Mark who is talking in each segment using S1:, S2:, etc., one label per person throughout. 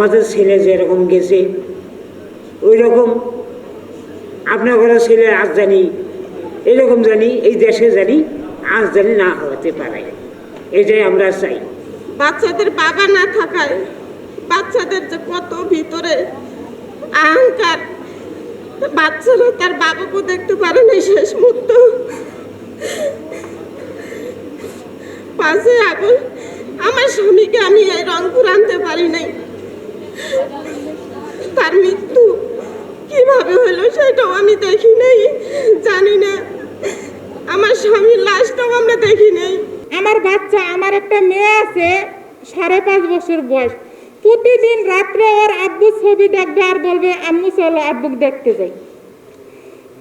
S1: আমাদের ছেলে যেরকম গেছে ওই রকম আপনার ঘরে ছেলে আজ জানি, এরকম জানি, এই দেশে জানি, আজ জানি না হতে পারে। এটাই আমরা চাই।
S2: বাচ্চাদের বাবা না থাকায়, বাচ্চাদের যে কত ভিতরে অহংকার বাচ্চারা তার বাবাকে দেখতে পারে না, শেষ মুহূর্ত। পাশে আগুন আমার স্বামীকে আমি এই রংপুর আনতে পারি নাই তার মৃত্যু কীভাবে হলো সেটাও আমি দেখি নাই জানি না। আমার স্বামীর লাশটাও আমরা দেখি নাই।
S3: আমার বাচ্চা আমার একটা মেয়ে আছে সাড়ে পাঁচ বছর বয়স। প্রতিদিন রাত্রে ওর আব্বু ছবি দেখবে আর বলবে আম্মু চলো আব্বুক দেখতে যাই।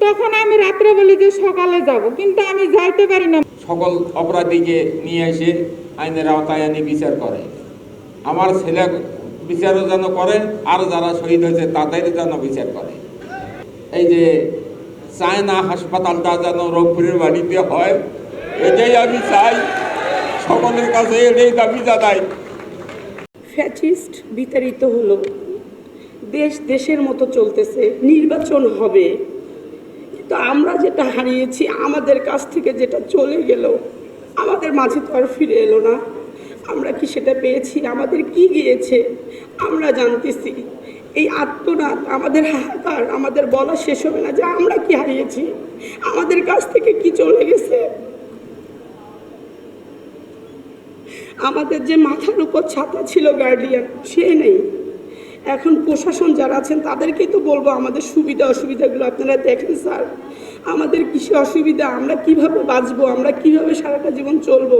S3: তখন আমি রাত্রে বলি যে সকালে যাব। কিন্তু আমি যাইতে পারি না।
S4: সকল অপরাধীকে নিয়ে এসে আইনের আওতায় আনি বিচার করে। আমার ছেলে বিচারও যেন করে আর যারা শহীদ হয়েছে তাদের যেন বিচার করে। এই যে চায়না হাসপাতালটা যেন রংপুরের বাড়িতে হয়, এটাই আমি চাই। সকলের কাছে এটাই দাবি জানাই।
S5: ফ্যাচিস্ট বিতাড়িত হলো। দেশ দেশের মতো চলতেছে, নির্বাচন হবে। কিন্তু আমরা যেটা হারিয়েছি, আমাদের কাছ থেকে যেটা চলে গেল, আমাদের মাঝে তো আর ফিরে এলো না। আমরা কি সেটা পেয়েছি? আমাদের কি গিয়েছে? আমরা জানতেছি। এই আত্মনাদ আমাদের হাহাকার আমাদের বলা শেষ হবে না যে আমরা কি হারিয়েছি? আমাদের কাছ থেকে কি চলে গেছে? আমাদের যে মাথার উপর ছাতা ছিল গার্ডিয়ান সে নেই। এখন প্রশাসন যারা আছেন, তাদেরকেই তো বলব আমাদের সুবিধা, অসুবিধাগুলো আপনারা দেখেন স্যার। আমাদের কিসে অসুবিধা? আমরা কীভাবে বাঁচবো? আমরা কীভাবে সারাটা জীবন চলবো?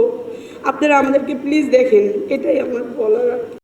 S5: আপনারা আমাদেরকে প্লিজ দেখেন। এটাই আমার বলার।